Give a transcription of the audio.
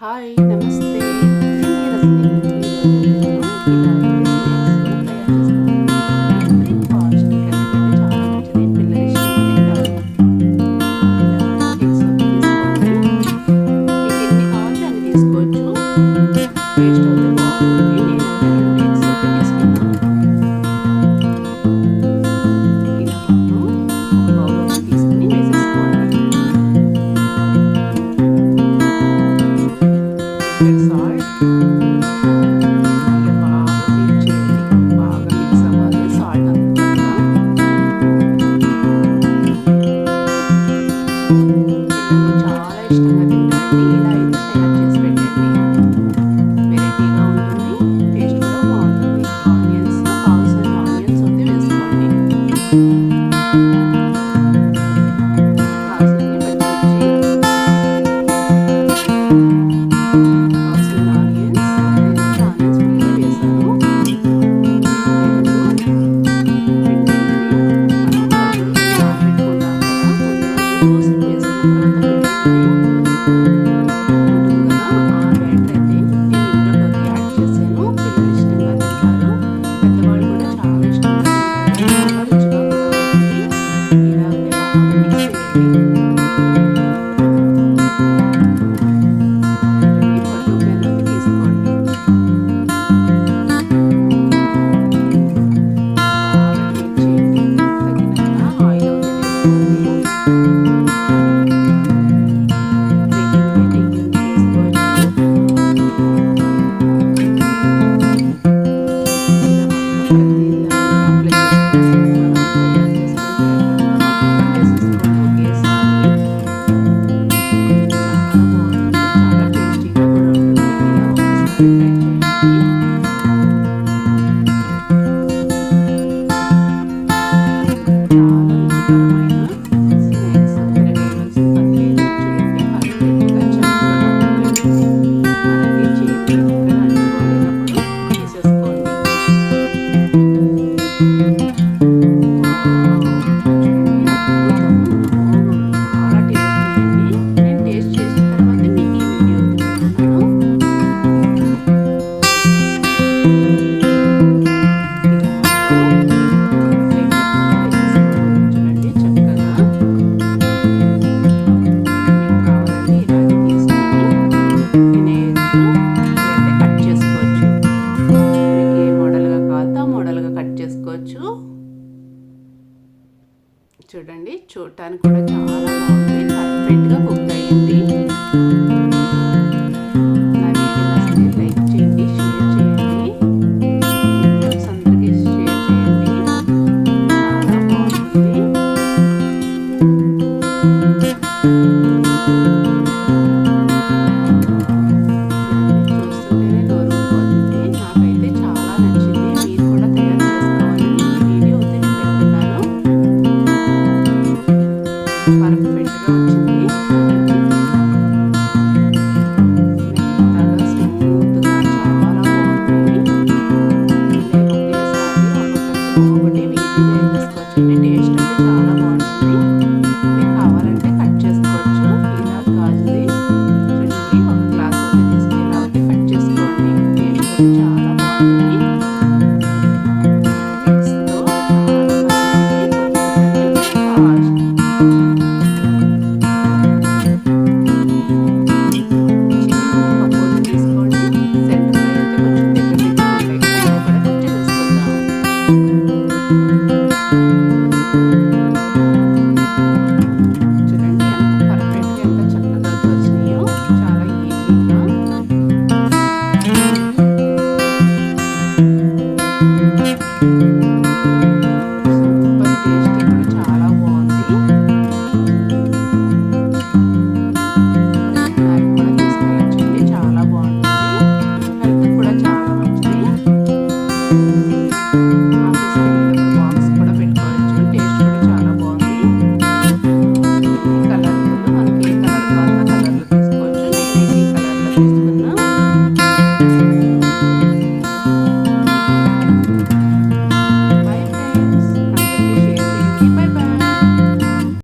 Hi, namaste. చూడడానికి కూడా చాలా బాగుంది. పర్ఫెక్ట్గా కుక్ అయ్యింది.